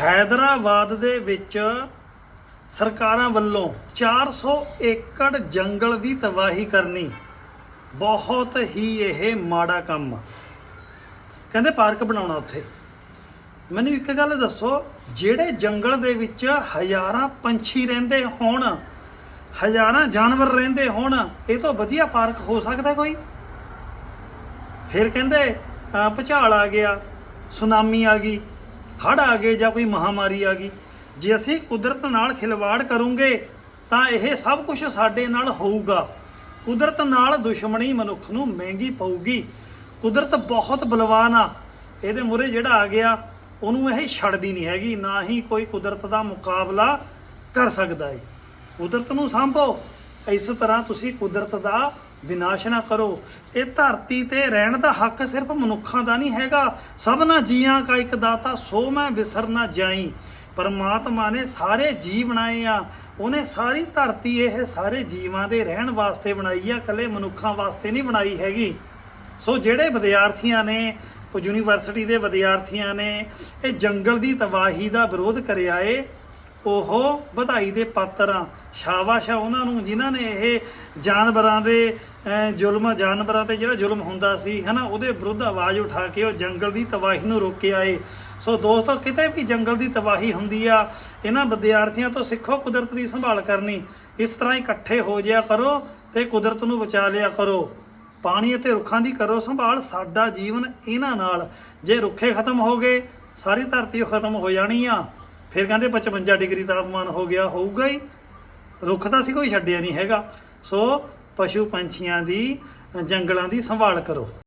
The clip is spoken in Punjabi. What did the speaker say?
ਹੈਦਰਾਬਾਦ ਦੇ ਵਿੱਚ ਸਰਕਾਰਾਂ ਵੱਲੋਂ 400 ਏਕੜ ਜੰਗਲ ਦੀ ਤਬਾਹੀ ਕਰਨੀ। ਬਹੁਤ ਹੀ ਇਹ ਮਾੜਾ ਕੰਮ। ਕਹਿੰਦੇ ਪਾਰਕ ਬਣਾਉਣਾ ਉੱਥੇ। ਮੈਨੂੰ ਇੱਕ ਗੱਲ ਦੱਸੋ, ਜਿਹੜੇ ਜੰਗਲ ਦੇ ਵਿੱਚ ਹਜ਼ਾਰਾਂ ਪੰਛੀ ਰਹਿੰਦੇ ਹੋਣ, ਹਜ਼ਾਰਾਂ ਜਾਨਵਰ ਰਹਿੰਦੇ ਹੋਣ, ਇਹ ਤੋਂ ਵਧੀਆ ਪਾਰਕ ਹੋ ਸਕਦਾ ਕੋਈ? ਫਿਰ ਕਹਿੰਦੇ ਭੁਚਾਲ ਆ ਗਿਆ, ਸੁਨਾਮੀ ਆ ਗਈ। ਹੜ੍ਹ ਆ ਗਏ ਜਾਂ ਕੋਈ ਮਹਾਮਾਰੀ ਆ ਗਈ, ਜੇ ਅਸੀਂ ਕੁਦਰਤ ਨਾਲ ਖਿਲਵਾੜ ਕਰੂੰਗੇ, ਤਾਂ ਇਹ ਸਭ ਕੁਝ ਸਾਡੇ ਨਾਲ ਹੋਊਗਾ। ਕੁਦਰਤ ਨਾਲ ਦੁਸ਼ਮਣੀ ਮਨੁੱਖ ਨੂੰ ਮਹਿੰਗੀ ਪਊਗੀ। ਕੁਦਰਤ ਬਹੁਤ ਬਲਵਾਨ ਆ। ਇਹਦੇ ਮੂਹਰੇ ਜਿਹੜਾ ਆ ਗਿਆ, ਉਹਨੂੰ ਇਹ ਛੱਡਦੀ ਨਹੀਂ ਹੈਗੀ, ਨਾ ਹੀ ਕੋਈ ਕੁਦਰਤ ਦਾ ਮੁਕਾਬਲਾ ਕਰ ਸਕਦਾ ਹੈ ਕੁਦਰਤ ਨੂੰ ਸੰਭੋ। ਇਸ ਤਰ੍ਹਾਂ ਤੁਸੀਂ ਕੁਦਰਤ ਦਾ ਵਿਨਾਸ਼ ਨਾ ਕਰੋ। ਇਹ ਧਰਤੀ ਤੇ ਰਹਿਣ ਦਾ ਹੱਕ ਸਿਰਫ ਮਨੁੱਖਾਂ ਦਾ ਨਹੀਂ ਹੈਗਾ। ਸਭਨਾ ਜੀਆਂ ਕਾ ਇੱਕ ਦਾਤਾ, ਸੋ ਮੈਂ ਵਿਸਰ ਨਾ ਜਾਈ। ਪਰਮਾਤਮਾ ਨੇ ਸਾਰੇ ਜੀਵ ਬਣਾਏ ਆ। ਉਹਨੇ ਸਾਰੀ ਧਰਤੀ ਇਹ ਸਾਰੇ ਜੀਵਾਂ ਦੇ ਰਹਿਣ ਵਾਸਤੇ ਬਣਾਈ ਆ। ਇਕੱਲੇ ਮਨੁੱਖਾਂ ਵਾਸਤੇ ਨਹੀਂ ਬਣਾਈ ਹੈਗੀ। ਸੋ ਜਿਹੜੇ ਵਿਦਿਆਰਥੀਆਂ ਨੇ, ਉਹ ਯੂਨੀਵਰਸਿਟੀ ਦੇ ਵਿਦਿਆਰਥੀਆਂ ਨੇ, ਇਹ ਜੰਗਲ ਦੀ ਤਬਾਹੀ ਦਾ ਵਿਰੋਧ ਕਰਿਆ ਏ। ਉਹ ਵਧਾਈ ਦੇ ਪਾਤਰ ਆ। ਸ਼ਾਬਾਸ਼ ਆ ਉਹਨਾਂ ਨੂੰ ਜਿਨ੍ਹਾਂ ਨੇ ਇਹ ਜਾਨਵਰਾਂ ਦੇ ਜ਼ੁਲਮ ਜਾਨਵਰਾਂ ਤੇ ਜਿਹੜਾ ਜ਼ੁਲਮ ਹੁੰਦਾ ਸੀ, ਹਨਾ, ਉਹਦੇ ਵਿਰੁੱਧ ਆਵਾਜ਼ ਉਠਾ ਕੇ ਉਹ ਜੰਗਲ ਦੀ ਤਬਾਹੀ ਨੂੰ ਰੋਕਿਆ ਏ ਸੋ ਦੋਸਤੋ, ਕਿਤੇ ਵੀ ਜੰਗਲ ਦੀ ਤਬਾਹੀ ਹੁੰਦੀ ਆ, ਇਹਨਾਂ ਵਿਦਿਆਰਥੀਆਂ ਤੋਂ ਸਿੱਖੋ ਕੁਦਰਤ ਦੀ ਸੰਭਾਲ ਕਰਨੀ। ਇਸ ਤਰ੍ਹਾਂ ਇਕੱਠੇ ਹੋ ਜਿਆ ਕਰੋ ਤੇ ਕੁਦਰਤ ਨੂੰ ਬਚਾ ਲਿਆ ਕਰੋ। ਪਾਣੀ ਅਤੇ ਰੁੱਖਾਂ ਦੀ ਕਰੋ ਸੰਭਾਲ, ਸਾਡਾ ਜੀਵਨ ਇਹਨਾਂ ਨਾਲ। ਜੇ ਰੁੱਖੇ ਖਤਮ ਹੋ ਗਏ, ਸਾਰੀ ਧਰਤੀ ਖਤਮ ਹੋ ਜਾਣੀ ਆ। ਫਿਰ ਕਹਿੰਦੇ 55 ਡਿਗਰੀ ਤਾਪਮਾਨ ਹੋ ਗਿਆ, ਹੋਊਗਾ ਹੀ। ਰੁੱਖ ਤਾਂ ਅਸੀਂ ਕੋਈ ਛੱਡਿਆ ਨਹੀਂ ਹੈਗਾ। ਸੋ ਪਸ਼ੂ ਪੰਛੀਆਂ ਦੀ, ਜੰਗਲਾਂ ਦੀ ਸੰਭਾਲ ਕਰੋ।